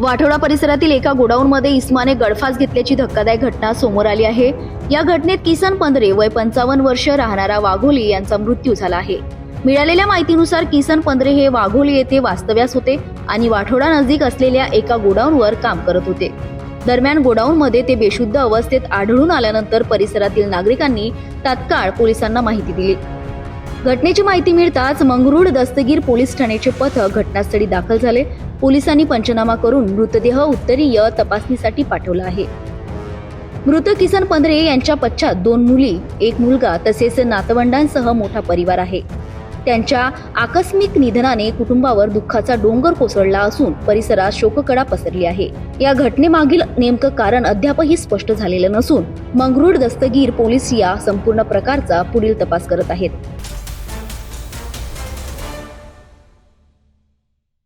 वाठोडा परिसरातील एका गोडाऊनमध्ये इस्माने गळफास घेतल्याची धक्कादायक घटना समोर आली आहे. या घटनेत किसन पंधरे वय पंचावन्न वर्ष राहणारा वाघोली यांचा मृत्यू झाला आहे. मिळालेल्या माहितीनुसार किसन पंधरे हे वाघोली येथे वास्तव्यास होते आणि वाठोडा नजीक असलेल्या एका गोडाऊनवर काम करत होते. दरम्यान गोडाऊनमध्ये ते बेशुद्ध अवस्थेत आढळून आल्यानंतर परिसरातील नागरिकांनी तात्काळ पोलिसांना माहिती दिली. घटनेची माहिती मिळताच मंगरुळ दस्तगीर पोलीस ठाण्याचे पथक घटनास्थळी दाखल झाले. पोलिसांनी पंचनामा करून मृतदेह उत्तरीय तपासणीसाठी पाठवला आहे. मृत किसन पंधरे यांच्या पश्चात दोन मुली एक मुलगा तसेच नातवंडांसह मोठा परिवार आहे. त्यांच्या आकस्मिक निधनाने कुटुंबावर दुःखाचा डोंगर कोसळला असून परिसरात शोककडा पसरली आहे. या घटनेमागील नेमकं कारण अद्यापही स्पष्ट झालेलं नसून मंगरुळ दस्तगीर पोलीस या संपूर्ण प्रकारचा पुढील तपास करत आहेत.